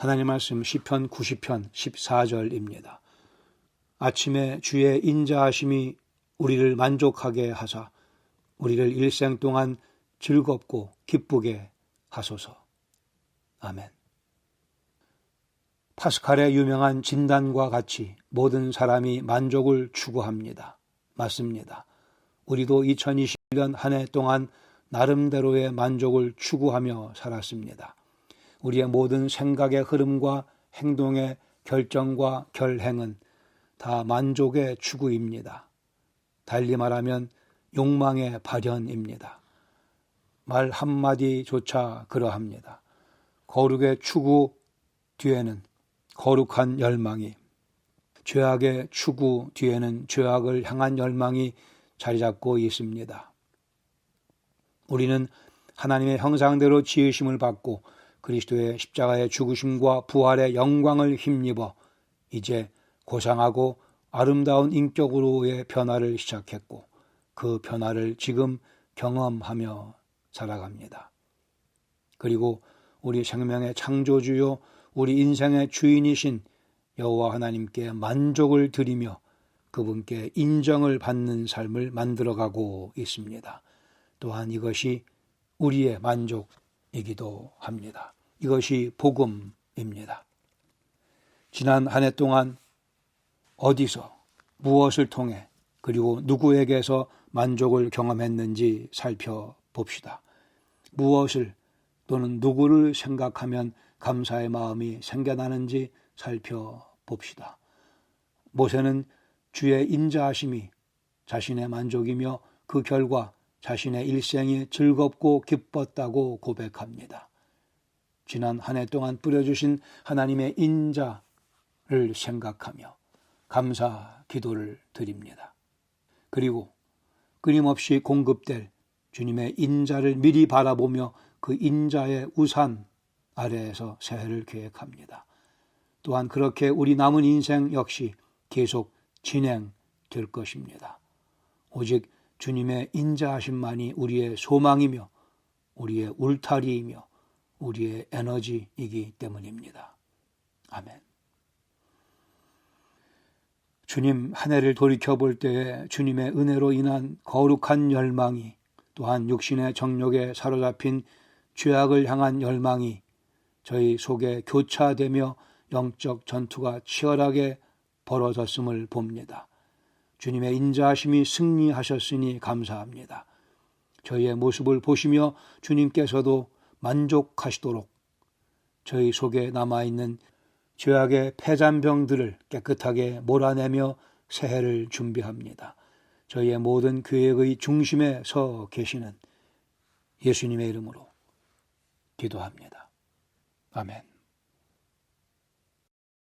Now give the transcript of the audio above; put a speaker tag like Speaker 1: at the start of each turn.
Speaker 1: 하나님 말씀 시편 90편 14절입니다. 아침에 주의 인자하심이 우리를 만족하게 하사 우리를 일생 동안 즐겁고 기쁘게 하소서. 아멘. 파스칼의 유명한 진단과 같이 모든 사람이 만족을 추구합니다. 맞습니다. 우리도 2021년 한 해 동안 나름대로의 만족을 추구하며 살았습니다. 우리의 모든 생각의 흐름과 행동의 결정과 결행은 다 만족의 추구입니다. 달리 말하면 욕망의 발현입니다. 말 한마디조차 그러합니다. 거룩의 추구 뒤에는 거룩한 열망이, 죄악의 추구 뒤에는 죄악을 향한 열망이 자리 잡고 있습니다. 우리는 하나님의 형상대로 지으심을 받고 그리스도의 십자가의 죽으심과 부활의 영광을 힘입어 이제 고상하고 아름다운 인격으로의 변화를 시작했고 그 변화를 지금 경험하며 살아갑니다. 그리고 우리 생명의 창조주요 우리 인생의 주인이신 여호와 하나님께 만족을 드리며 그분께 인정을 받는 삶을 만들어가고 있습니다. 또한 이것이 우리의 만족이기도 합니다. 이것이 복음입니다. 지난 한 해 동안 어디서 무엇을 통해 그리고 누구에게서 만족을 경험했는지 살펴봅시다. 무엇을 또는 누구를 생각하면 감사의 마음이 생겨나는지 살펴봅시다. 모세는 주의 인자하심이 자신의 만족이며 그 결과 자신의 일생이 즐겁고 기뻤다고 고백합니다. 지난 한 해 동안 뿌려주신 하나님의 인자를 생각하며 감사 기도를 드립니다. 그리고 끊임없이 공급될 주님의 인자를 미리 바라보며 그 인자의 우산 아래에서 새해를 계획합니다. 또한 그렇게 우리 남은 인생 역시 계속 진행될 것입니다. 오직 주님의 인자하심만이 우리의 소망이며 우리의 울타리이며 우리의 에너지이기 때문입니다. 아멘. 주님 한 해를 돌이켜 볼 때에 주님의 은혜로 인한 거룩한 열망이 또한 육신의 정욕에 사로잡힌 죄악을 향한 열망이 저희 속에 교차되며 영적 전투가 치열하게 벌어졌음을 봅니다. 주님의 인자하심이 승리하셨으니 감사합니다. 저희의 모습을 보시며 주님께서도 만족하시도록 저희 속에 남아있는 죄악의 폐잔병들을 깨끗하게 몰아내며 새해를 준비합니다. 저희의 모든 계획의 중심에 서 계시는 예수님의 이름으로 기도합니다. 아멘.